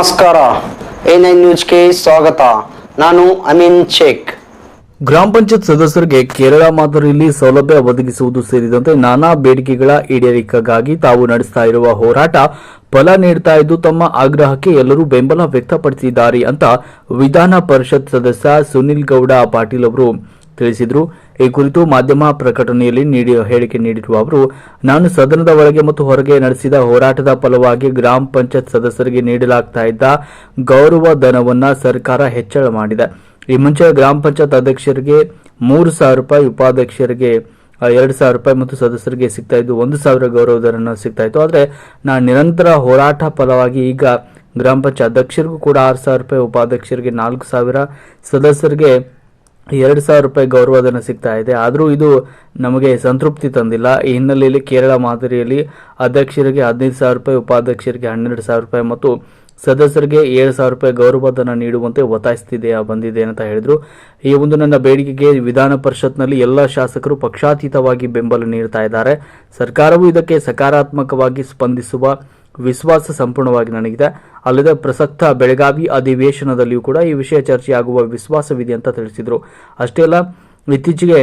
ನಮಸ್ಕಾರ. A nine ನ್ಯೂಸ್ಗೆ ಸ್ವಾಗತ. ನಾನು ಅಮೀನ್ ಶೇಖ್. ಗ್ರಾಮ ಪಂಚಾಯತ್ ಸದಸ್ಯರಿಗೆ ಕೇರಳ ಮಾದರಿಯಲ್ಲಿ ಸೌಲಭ್ಯ ಒದಗಿಸುವುದು ಸೇರಿದಂತೆ ನಾನಾ ಬೇಡಿಕೆಗಳ ಈಡೇರಿಕೆಗಾಗಿ ತಾವು ನಡೆಸ್ತಾ ಇರುವ ಹೋರಾಟ ಫಲ ನೀಡ್ತಾ ಇದ್ದು ತಮ್ಮ ಆಗ್ರಹಕ್ಕೆ ಎಲ್ಲರೂ ಬೆಂಬಲ ವ್ಯಕ್ತಪಡಿಸಿದ್ದಾರೆ ಅಂತ ವಿಧಾನ ಪರಿಷತ್ ಸದಸ್ಯ ಸುನಿಲ್ ಗೌಡ ಪಾಟೀಲ್ ಅವರು ತಿಳಿಸಿದರು. ಈ ಕುರಿತು ಮಾಧ್ಯಮ ಪ್ರಕಟಣೆಯಲ್ಲಿ ನೀಡಿ ಹೇಳಿಕೆ ನೀಡಿರುವ ಅವರು, ನಾನು ಸದನದ ಒಳಗೆ ಮತ್ತು ಹೊರಗೆ ನಡೆಸಿದ ಹೋರಾಟದ ಫಲವಾಗಿ ಗ್ರಾಮ ಪಂಚಾಯತ್ ಸದಸ್ಯರಿಗೆ ನೀಡಲಾಗ್ತಾ ಇದ್ದ ಗೌರವ ಧನವನ್ನು ಸರ್ಕಾರ ಹೆಚ್ಚಳ ಮಾಡಿದೆ. ಈ ಮುಂಚೆ ಗ್ರಾಮ ಪಂಚಾಯತ್ ಅಧ್ಯಕ್ಷರಿಗೆ ಮೂರು ಸಾವಿರ ರೂಪಾಯಿ, ಉಪಾಧ್ಯಕ್ಷರಿಗೆ ಎರಡು ಸಾವಿರ ರೂಪಾಯಿ ಮತ್ತು ಸದಸ್ಯರಿಗೆ ಸಿಗ್ತಾ ಇದ್ದು, ಒಂದು ಸಾವಿರ ಗೌರವಧನ ಸಿಗ್ತಾ ಇತ್ತು. ಆದರೆ ನಾನು ನಿರಂತರ ಹೋರಾಟ ಫಲವಾಗಿ ಈಗ ಗ್ರಾಮ ಪಂಚಾಯತ್ ಅಧ್ಯಕ್ಷರಿಗೂ ಕೂಡ ಆರು ಸಾವಿರ ರೂಪಾಯಿ, ಉಪಾಧ್ಯಕ್ಷರಿಗೆ ನಾಲ್ಕು ಸಾವಿರ, ಸದಸ್ಯರಿಗೆ ಎರಡು ಸಾವಿರ ರೂಪಾಯಿ ಗೌರವಧನ ಸಿಗ್ತಾ ಇದೆ. ಆದರೂ ಇದು ನಮಗೆ ಸಂತೃಪ್ತಿ ತಂದಿಲ್ಲ. ಈ ಹಿನ್ನೆಲೆಯಲ್ಲಿ ಕೇರಳ ಮಾದರಿಯಲ್ಲಿ ಅಧ್ಯಕ್ಷರಿಗೆ ಹದಿನೈದು ಸಾವಿರ ರೂಪಾಯಿ, ಉಪಾಧ್ಯಕ್ಷರಿಗೆ ಹನ್ನೆರಡು ಸಾವಿರ ರೂಪಾಯಿ ಮತ್ತು ಸದಸ್ಯರಿಗೆ ಏಳು ಸಾವಿರ ರೂಪಾಯಿ ಗೌರವಧನ ನೀಡುವಂತೆ ಒತ್ತಾಯಿಸ್ತಿದೆ ಬಂದಿದೆ ಅಂತ ಹೇಳಿದರು. ಈ ಒಂದು ನನ್ನ ಬೇಡಿಕೆಗೆ ವಿಧಾನ ಪರಿಷತ್ನಲ್ಲಿ ಎಲ್ಲ ಶಾಸಕರು ಪಕ್ಷಾತೀತವಾಗಿ ಬೆಂಬಲ ನೀಡ್ತಾ ಇದ್ದಾರೆ. ಸರ್ಕಾರವು ಇದಕ್ಕೆ ಸಕಾರಾತ್ಮಕವಾಗಿ ಸ್ಪಂದಿಸುವ ವಿಶ್ವಾಸ ಸಂಪೂರ್ಣವಾಗಿ ನನಗಿದೆ. ಅಲ್ಲದೆ ಪ್ರಸಕ್ತ ಬೆಳಗಾವಿ ಅಧಿವೇಶನದಲ್ಲಿಯೂ ಕೂಡ ಈ ವಿಷಯ ಚರ್ಚೆಯಾಗುವ ವಿಶ್ವಾಸವಿದೆ ಅಂತ ತಿಳಿಸಿದರು. ಅಷ್ಟೇ ಅಲ್ಲ, ಇತ್ತೀಚೆಗೆ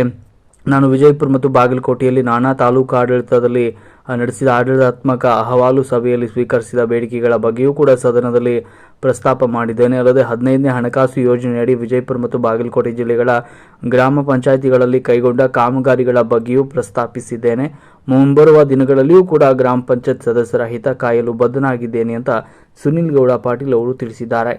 ನಾನು ವಿಜಯಪುರ ಮತ್ತು ಬಾಗಲಕೋಟೆಯಲ್ಲಿ ನಾನಾ ತಾಲೂಕು ಆಡಳಿತದಲ್ಲಿ ನಡೆಸಿದ ಆಡಳಿತಾತ್ಮಕ ಅಹವಾಲು ಸಭೆಯಲ್ಲಿ ಸ್ವೀಕರಿಸಿದ ಬೇಡಿಕೆಗಳ ಬಗ್ಗೆಯೂ ಕೂಡ ಸದನದಲ್ಲಿ ಪ್ರಸ್ತಾಪ ಮಾಡಿದ್ದೇನೆ. ಅಲ್ಲದೆ ಹದಿನೈದನೇ ಹಣಕಾಸು ಯೋಜನೆಯಡಿ ವಿಜಯಪುರ ಮತ್ತು ಬಾಗಲಕೋಟೆ ಜಿಲ್ಲೆಗಳ ಗ್ರಾಮ ಪಂಚಾಯಿತಿಗಳಲ್ಲಿ ಕೈಗೊಂಡ ಕಾಮಗಾರಿಗಳ ಬಗ್ಗೆಯೂ ಪ್ರಸ್ತಾಪಿಸಿದ್ದೇನೆ. ಮುಂಬರುವ ದಿನಗಳಲ್ಲಿಯೂ ಕೂಡ ಗ್ರಾಮ ಪಂಚಾಯತ್ ಸದಸ್ಯರ ಹಿತ ಕಾಯಲು ಬದ್ಧನಾಗಿದ್ದೇನೆ ಅಂತ ಸುನಿಲ್ ಗೌಡ ಪಾಟೀಲ್ ಅವರು ತಿಳಿಸಿದ್ದಾರೆ.